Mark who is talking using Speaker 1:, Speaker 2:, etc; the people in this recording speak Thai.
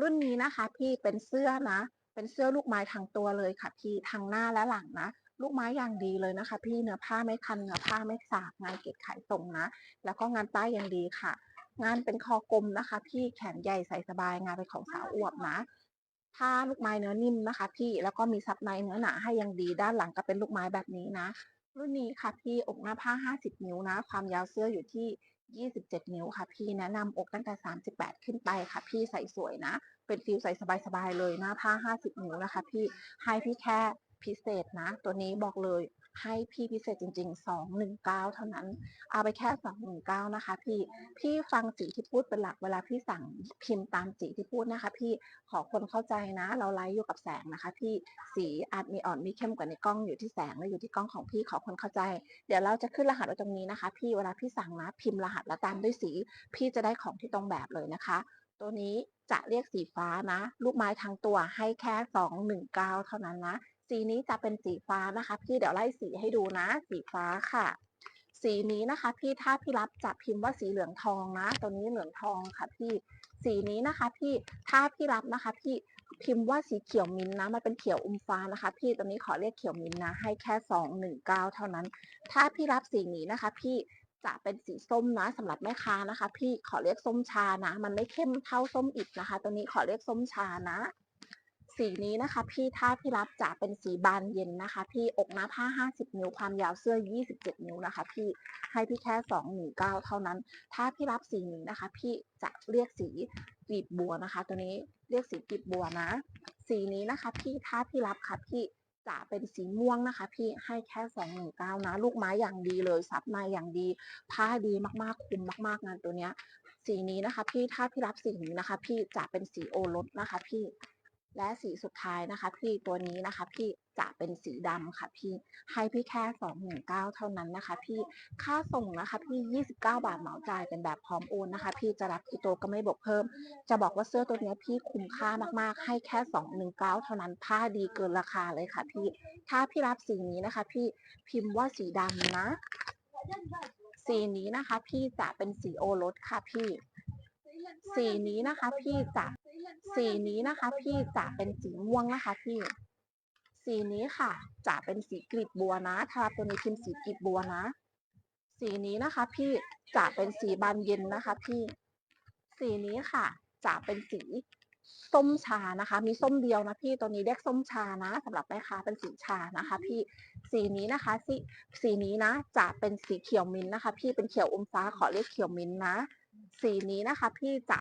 Speaker 1: รุ่นนี้นะคะ พี่เป็นเสื้อนะ เป็นเสื้อลูกไม้ทั้งตัวเลยค่ะ พี่ทั้งหน้าและหลังนะลูกไม้อย่างดีเลยนะคะ พี่เนื้อผ้าไม่คันเนื้อผ้าไม่สากงานเกตขายตรงนะ แล้วก็งานป้ายยังดีค่ะ งานเป็นคอกลมนะคะ พี่แขนใหญ่ใส่สบายงานเป็นของสาวอวบนะผ้าลูกไม้เนื้อนิ่มนะคะ พี่แล้วก็มีซับในเนื้อหนาให้ยังดีด้านหลังก็เป็นลูกไม้แบบนี้นะ รุ่นนี้ค่ะพี่อกหน้าผ้า 50 นิ้วนะ ความยาวเสื้ออยู่ที่ 27 นิ้วค่ะพี่แนะนำอกตั้งแต่ 38 ขึ้นไปค่ะ พี่ใส่สวยนะ เป็นฟิลใส่สบายๆเลยหน้าผ้า 50 นิ้วนะคะ พี่ให้พี่แค่พิเศษนะ ตัวนี้บอกเลย ให้พี่พิเศษจริง ๆ 219 เท่านั้น เอาไปแค่ 219 นะคะ พี่ พี่ฟังสีที่พูดเป็นหลักเวลาพี่สั่งพิมพ์ตามสีที่พูดนะคะ พี่ขอคนเข้าใจนะ เราไลฟ์อยู่กับแสงนะคะ พี่สีอาจมีอ่อนมีเข้มกว่าในกล้องอยู่ที่แสงและอยู่ที่กล้องของพี่ขอคนเข้าใจ เดี๋ยวเราจะขึ้นรหัสไว้ตรงนี้นะคะ พี่เวลาพี่สั่งนะพิมพ์รหัสแล้วตามด้วยสี พี่จะได้ของที่ตรงแบบเลยนะคะ ตัวนี้จะเรียกสีฟ้านะ ลูกไม้ทั้งตัวให้แค่ 219 เท่านั้นนะ สีนี้จะเป็นสีฟ้านะคะ พี่เดี๋ยวไล่สีให้ดูนะ สีฟ้าค่ะ สีนี้นะคะ พี่ถ้าพี่รับจะพิมพ์ว่าสีเหลืองทองนะตัวนี้เหลืองทองค่ะ พี่ สีนี้นะคะพี่ถ้าพี่รับนะคะ พี่พิมพ์ว่าสีเขียวมิ้นนะมันเป็นเขียวอมฟ้านะคะ พี่ตัวนี้ขอเรียกเขียวมิ้นนะ ให้แค่219เท่านั้น ถ้าพี่รับสีนี้นะคะ พี่จะเป็นสีส้มนะสำหรับแม่ค้านะคะ พี่ขอเรียกส้มชานะ มันไม่เข้มเท่าส้มอิดนะคะ ตัวนี้ขอเรียกส้มชานะ สีนี้นะคะ พี่ถ้าพี่รับจะเป็นสีบานเย็นนะคะ พี่อกหน้าผ้า 50 นิ้วความยาวเสื้อ 27 นิ้วนะคะ พี่ให้พี่แค่ 219 เท่านั้น ถ้าพี่รับสีนี้นะคะ พี่จะเรียกสีกลีบบัวนะคะ ตัวนี้เรียกสีกลีบบัวนะ สีนี้นะคะ พี่ถ้าพี่รับค่ะพี่จะเป็นสีม่วงนะคะ พี่ให้แค่219นะ ลูกไม้อย่างดีเลยซับในอย่างดี ผ้าดีมากๆคุ้มมากๆงานตัวเนี้ย สีนี้นะคะ พี่ถ้าพี่รับสีนี้นะคะ พี่จะเป็นสีโอรสนะคะ พี่ และสีสุดท้ายนะคะ พี่ตัวนี้นะคะ พี่จะเป็นสีดำค่ะพี่ให้พี่แค่219เท่านั้นนะคะ พี่ค่าส่งนะคะพี่ 29 บาทเหมาจ่ายเป็นแบบพร้อมโอนนะคะ พี่จะรับกี่ตัวก็ไม่บวกเพิ่ม จะบอกว่าเสื้อตัวนี้พี่คุ้มค่ามากๆ ให้แค่ 219 เท่านั้นผ้าดีเกินราคาเลยค่ะ พี่ถ้าพี่รับสีนี้นะคะ พี่พิมพ์ว่าสีดำนะ สีนี้นะคะ พี่จะเป็นสีโอรสค่ะพี่ สีนี้นะคะ พี่จะ สีนี้นะคะพี่จะเป็นสีม่วงนะคะพี่สีนี้ค่ะ จะเป็นสีกลีบบัวนะถ้าตัวนี้พิมพ์สีกลีบบัวนะ สีนี้นะคะ พี่จะเป็นสีบานเย็นนะคะ พี่ สีนี้ค่ะ จะเป็นสีส้มชานะคะ มีส้มเดียวนะพี่ตัวนี้เรียกส้มชานะสำหรับแม่ค้าเป็นสีชานะคะ พี่สีนี้นะคะสีสีนี้นะ จะเป็นสีเขียวมิ้นนะคะ พี่เป็นเขียวอมฟ้าขอเรียกเขียวมิ้นนะ สีนี้นะคะ พี่จะ